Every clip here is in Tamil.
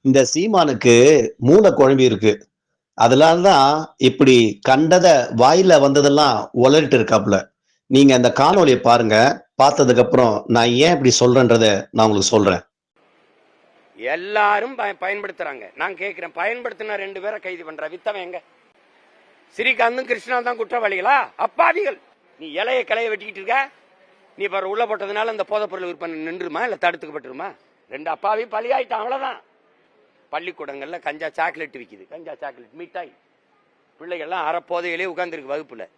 இந்த சீமானுக்கு மூளை குழம்பி இருக்கு. அதனால தான் இப்படி கண்டத வாயில வந்ததெல்லாம் உளறிட்டு இருக்காப்புல. நீங்க அந்த காணொளியை பாருங்க. பார்த்ததுக்கு அப்புறம் நான் ஏன் இப்படி சொல்றேன்றத நான் உங்களுக்கு சொல்றேன். எல்லாரும் பய- பயன்படுத்துறாங்க. நான் கேட்கிறேன் பயன்படுத்தின ரெண்டு பேரை கைது பண்ற வித்தவன் எங்க? ஸ்ரீகாந்தும் கிருஷ்ணா தான் குற்றவாளிகளா? அப்பாவிகள்! நீ இலைய கிளைய வெட்டிக்கிட்டு இருக்க? நீ இப்போ உள்ள போட்டதுனால இந்த போதைப்பொருள் விற்பனை நின்றுமா இல்ல தடுத்துக்கப்பட்டுருமா? ரெண்டு அப்பாவி பலியாயிட்டான். அவ்வளவுதான். பள்ளிக்கூடங்கள்ல கஞ்சா சாக்லேட் விற்கிது கஞ்சா சாக்லேட் மிட்டாய். பிள்ளைகள்லாம் அறப்போதையிலே உட்காந்துருக்கு உட்கார்ந்துருக்கு வகுப்புல.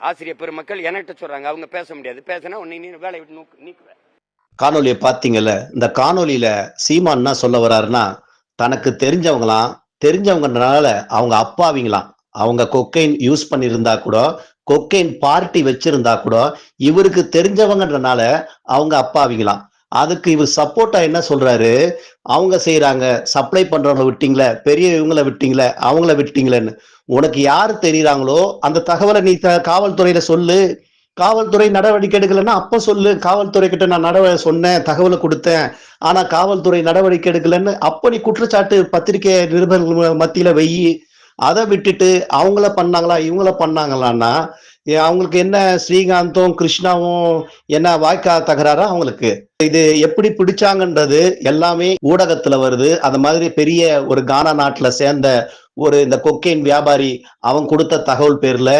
ஆசிரியர் பெருமக்கள் என்கிட்ட சொல்கிறாங்க அவங்க பேச முடியாது. பேசினா உன்னை நீ வேலையை விட்டு நூக்கு- நீக்குவேன் காணொலியை பார்த்தீங்கல்ல? இந்த காணொலியில் சீமான் சொல்ல வர்றாருன்னா தனக்கு தெரிஞ்சவங்களாம் தெரிஞ்சவங்கனால அவங்க அப்பாவிங்களாம். அவங்க கொக்கைன் யூஸ் பண்ணியிருந்தா கூட கொக்கைன் பார்ட்டி வச்சிருந்தா கூட இவருக்கு தெரிஞ்சவங்கன்றனால அவங்க அப்பாவிங்களாம். அதுக்கு இவர் சப்போர்ட்டா என்ன சொல்றாரு? அவங்க செய்யறாங்க சப்ளை பண்றவங்க விட்டீங்களே பெரிய இவங்கள விட்டீங்களே அவங்கள விட்டீங்களேன்னு. உனக்கு யாரு தெரியுறாங்களோ அந்த தகவலை நீ காவல்துறையில சொல்லு. காவல்துறை நடவடிக்கை எடுக்கலைன்னா அப்ப சொல்லு. காவல்துறை கிட்ட நான் நடவ சொன்னேன் தகவலை கொடுத்தேன். ஆனா காவல்துறை நடவடிக்கை எடுக்கலைன்னு அப்ப நீ குற்றச்சாட்டு பத்திரிகை நிருபர்கள் மத்தியில வெயி அதை விட்டுட்டு அவங்கள பண்ணாங்களா இவங்கள பண்ணாங்களான்னா அவங்களுக்கு என்ன ஸ்ரீகாந்தும் கிருஷ்ணாவும் என்ன வாய்க்கா தகராறா அவங்களுக்கு? இது எப்படி பிடிச்சாங்கன்றது எல்லாமே ஊடகத்துல வருது. அந்த மாதிரி பெரிய ஒரு கானா நாட்டுல சேர்ந்த ஒரு இந்த கொக்கைன் வியாபாரி அவன் கொடுத்த தகவல் பேர்ல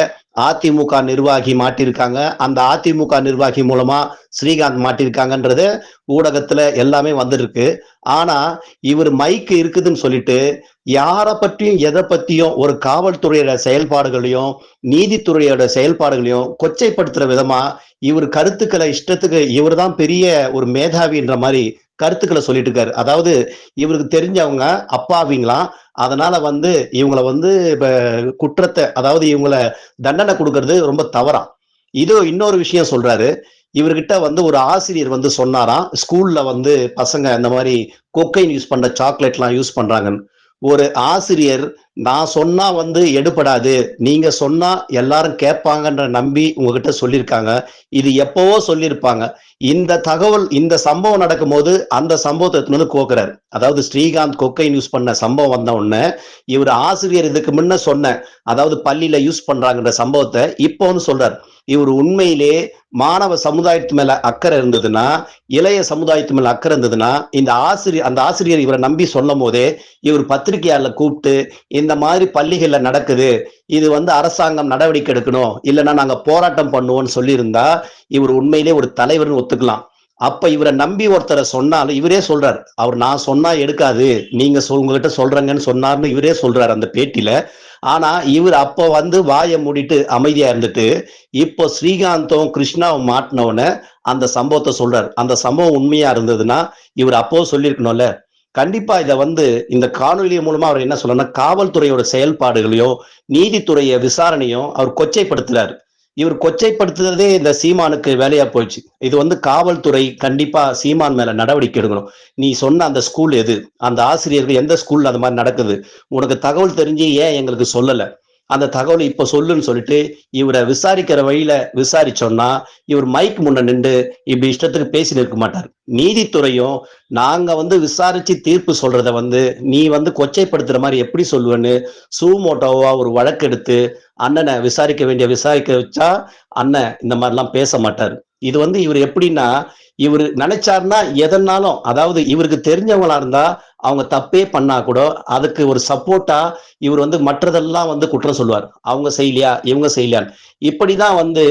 அதிமுக நிர்வாகி மாட்டிருக்காங்க. அந்த அதிமுக நிர்வாகி மூலமா ஸ்ரீகாந்த் மாட்டிருக்காங்கன்றது ஊடகத்துல எல்லாமே வந்திருக்கு ஆனா இவர் மைக்கு இருக்குதுன்னு சொல்லிட்டு யாரை பற்றியும் எதை பற்றியும் ஒரு காவல்துறையோட செயல்பாடுகளையும் நீதித்துறையோட செயல்பாடுகளையும் கொச்சைப்படுத்துகிற விதமா இவர் கருத்துக்களை இஷ்டத்துக்கு இவர் தான் பெரிய ஒரு மேதாவின்ற மாதிரி கருத்துக்களை சொல்லிட்டு இருக்காரு அதாவது இவருக்கு தெரிஞ்சவங்க அப்பாவிங்களாம் அதனால வந்து இவங்கள வந்து இப்ப குற்றத்தை அதாவது இவங்கள தண்டனை கொடுக்கறது ரொம்ப தவறாம் இதோ இன்னொரு விஷயம் சொல்றாரு. இவர்கிட்ட வந்து ஒரு ஆசிரியர் வந்து சொன்னாராம். ஸ்கூல்ல வந்து பசங்க இந்த மாதிரி கொக்கைன் யூஸ் பண்ற சாக்லேட்லாம் யூஸ் பண்றாங்கன்னு. ஒரு ஆசிரியர் நான் சொன்னா வந்து எடுபடாது. நீங்க சொன்னா எல்லாரும் கேட்பாங்கன்ற நம்பி உங்ககிட்ட சொல்லியிருக்காங்க. இது எப்பவோ சொல்லியிருப்பாங்க. இந்த தகவல் இந்த சம்பவம் நடக்கும் போது அந்த சம்பவத்தை வந்து கோக்குறாரு. அதாவது ஸ்ரீகாந்த் கொக்கை யூஸ் பண்ண சம்பவம் வந்த உடனே இவர் ஆசிரியர் இதுக்கு முன்ன சொன்ன அதாவது பள்ளியில யூஸ் பண்றாங்கன்ற சம்பவத்தை இப்போ வந்து சொல்றாரு. இவர் உண்மையிலே மாணவ சமுதாயத்து மேல அக்கறை இருந்ததுன்னா இளைய சமுதாயத்து மேல அக்கறை இருந்ததுன்னா இந்த ஆசிரியர் அந்த ஆசிரியர் இவரை நம்பி சொல்லும் போதே இவர் பத்திரிகையாளர் கூப்பிட்டு இந்த மாதிரி பள்ளிகள்ல நடக்குது இது வந்து அரசாங்கம் நடவடிக்கை எடுக்கணும் இல்லைன்னா நாங்க போராட்டம் பண்ணுவோம்னு சொல்லியிருந்தா இவர் உண்மையிலே ஒரு தலைவர்னு ஒத்துக்கலாம். அப்ப இவரை நம்பி ஒருத்தரை சொன்னாலும் இவரே சொல்றாரு. அவர் நான் சொன்னா எடுக்காது நீங்க உங்ககிட்ட சொல்றங்கன்னு சொன்னார்னு இவரே சொல்றாரு அந்த பேட்டியில. ஆனா இவர் அப்போ வந்து வாயை மூடிட்டு அமைதியா இருந்துட்டு இப்போ ஸ்ரீகாந்தும் கிருஷ்ணாவும் மாட்டினவன அந்த சம்பவத்தை சொல்றாரு. அந்த சம்பவம் உண்மையா இருந்ததுன்னா இவர் அப்போ சொல்லியிருக்கணும்ல கண்டிப்பா இதை வந்து இந்த காணொலி மூலமா அவர் என்ன சொல்லணும்னா காவல்துறையோட செயல்பாடுகளையும் நீதித்துறைய விசாரணையும் அவர் கொச்சைப்படுத்துறாரு. இவர் கொச்சைப்படுத்துறதே இந்த சீமானுக்கு வேலையா போயிடுச்சு. இது வந்து காவல்துறை கண்டிப்பா சீமான் மேல நடவடிக்கை எடுக்கணும். நீ சொன்ன அந்த ஸ்கூல் எது? அந்த ஆசிரியர்கள் எந்த ஸ்கூல்ல அந்த மாதிரி நடக்குது? உனக்கு தகவல் தெரிஞ்சு ஏன் எங்களுக்கு சொல்லலை? அந்த தகவல் இப்ப சொல்லுன்னு சொல்லிட்டு இவரை விசாரிக்கிற வழியில விசாரிச்சோம்னா இவர் மைக் முன்ன நின்று இப்படி இஷ்டத்துக்கு பேசி நிற்க மாட்டார். நீதித்துறையும் நாங்க வந்து விசாரிச்சு தீர்ப்பு சொல்றத வந்து நீ வந்து கொச்சைப்படுத்துற மாதிரி எப்படி சொல்லுவேன்னு சூமோட்டோவா ஒரு வழக்கெடுத்து அண்ணனை விசாரிக்க வேண்டிய விசாரிக்க வச்சா அண்ணன் இந்த மாதிரிலாம் பேச மாட்டார். இது வந்து இவர் எப்படின்னா இவர் நினைச்சாருன்னா எதனாலும் அதாவது இவருக்கு தெரிஞ்சவங்களா இருந்தா அவங்க தப்பே பண்ணா கூட அதுக்கு ஒரு சப்போர்ட்டா இவர் வந்து மற்றதெல்லாம் வந்து குற்றம் சொல்லுவார். அவங்க செய்யலையா? இவங்க செய்யலையான்னு. இப்படிதான் வந்து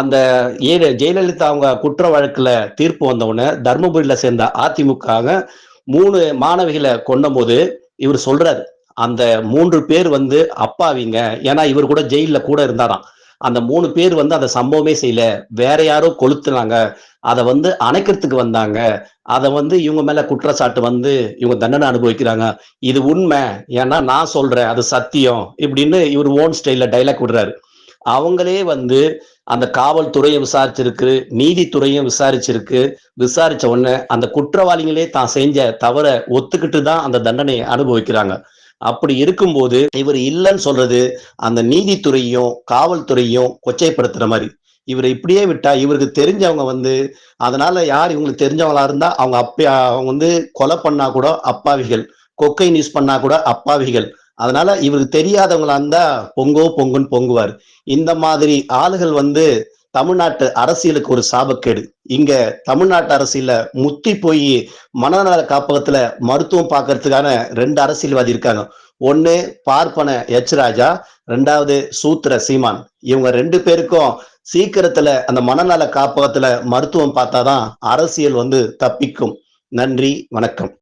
அந்த ஏ ஜெயலலிதா அவங்க குற்ற வழக்குல தீர்ப்பு வந்தவுடனே தர்மபுரியில சேர்ந்த அதிமுக மூணு மாணவிகளை கொண்டபோது இவர் சொல்றாரு. அந்த மூன்று பேர் வந்து அப்பாவிங்க. ஏன்னா இவர் கூட ஜெயில கூட இருந்தாராம். அந்த மூணு பேர் வந்து அந்த சம்பவமே செய்யல. வேற யாரோ கொளுத்துனாங்க. அதை வந்து அணைக்கிறதுக்கு வந்தாங்க. அதை வந்து இவங்க மேல குற்றச்சாட்டு வந்து இவங்க தண்டனை அனுபவிக்கிறாங்க. இது உண்மை. ஏன்னா நான் சொல்றேன் அது சத்தியம் இப்படின்னு இவர் ஓன் ஸ்டைல டைலாக் விடுறாரு. அவங்களே வந்து அந்த காவல்துறையை விசாரிச்சிருக்கு நீதித்துறையும் விசாரிச்சிருக்கு. விசாரிச்ச உடனே அந்த குற்றவாளிகளே தான் செஞ்ச தவற ஒத்துக்கிட்டு தான் அந்த தண்டனையை அனுபவிக்கிறாங்க. அப்படி இருக்கும்போது இவர் இல்லைன்னு சொல்றது அந்த நீதித்துறையும் காவல்துறையும் கொச்சைப்படுத்துற மாதிரி. இவரை இப்படியே விட்டா இவருக்கு தெரிஞ்சவங்க வந்து அதனால யார் இவங்களுக்கு தெரிஞ்சவங்களா இருந்தா அவங்க அப்பா அவங்க வந்து கொலை பண்ணா கூட அப்பாவிகள் கொக்கை யூஸ் பண்ணா கூட அப்பாவிகள். அதனால இவருக்கு தெரியாதவங்களா இருந்தா பொங்கோ பொங்குன்னு பொங்குவார். இந்த மாதிரி ஆளுகள் வந்து தமிழ்நாட்டு அரசியலுக்கு ஒரு சாபக்கேடு. இங்க தமிழ்நாட்டு அரசியல முத்தி போய் மனநல காப்பகத்துல மருத்துவம் பார்க்கறதுக்கான ரெண்டு அரசியல்வாதி இருக்காங்க. ஒன்னு பார்ப்பன எச் ராஜா ரெண்டாவது சூத்திர சீமான். இவங்க ரெண்டு பேருக்கும் சீக்கிரத்துல அந்த மனநல காப்பகத்துல மருத்துவம் பார்த்தாதான் அரசியல் வந்து தப்பிக்கும். நன்றி வணக்கம்.